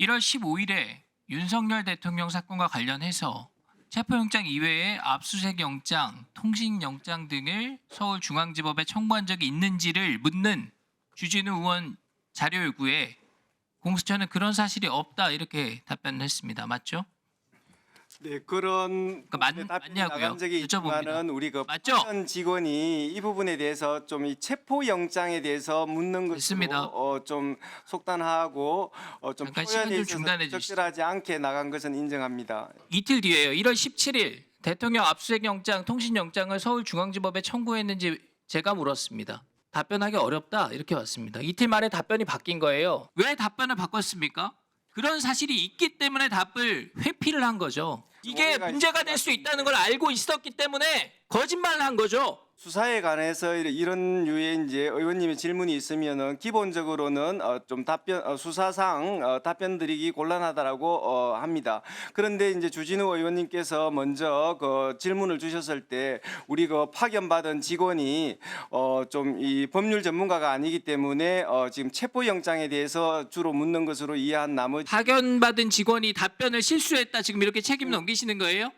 1월 15일에 윤석열 대통령 사건과 관련해서 체포영장 이외에 압수수색 영장, 통신 영장 등을 서울중앙지법에 청구한 적이 있는지를 묻는 주진우 의원 자료 요구에 공수처는 그런 사실이 없다 이렇게 답변을 했습니다. 맞죠? 네 그런 그러니까 맞- 답변이 맞냐고요? 나간 적이 여쭤봅니다. 있지만은 우리 그 맞죠? 파견 직원이 이 부분에 대해서 좀 이 체포 영장에 대해서 묻는. 것으로 어, 좀 속단하고 어, 좀 잠깐 시간 표현에 좀 있어서 중단해 주시죠. 적절하지 않게 나간 것은 인정합니다. 이틀 뒤에요. 1월 17일 대통령 압수수색 영장, 통신 영장을 서울중앙지법에 청구했는지 제가 물었습니다. 답변하기 어렵다 이렇게 왔습니다. 이틀 만에 답변이 바뀐 거예요. 왜 답변을 바꿨습니까? 그런 사실이 있기 때문에 답을 회피를 한 거죠. 이게 문제가 될수것 있다는 걸 알고 있었기 때문에 거짓말을 한 거죠. 수사에 관해서 이런- 유의 이제 의원님의 질문이 있으면은 기본적으로는 어, 좀 답변 어, 수사상 어, 답변 드리기 곤란하다라고 어, 합니다. 그런데 이제 주진우 의원님께서 먼저 그 질문을 주셨을 때 우리 그 파견받은 직원이 어, 좀 이 법률 전문가가 아니기 때문에 어, 지금 체포 영장에 대해서 주로 묻는 것으로 이해한 나머지 파견받은 직원이 답변을 실수했다 지금 이렇게 책임 넘기시는 거예요?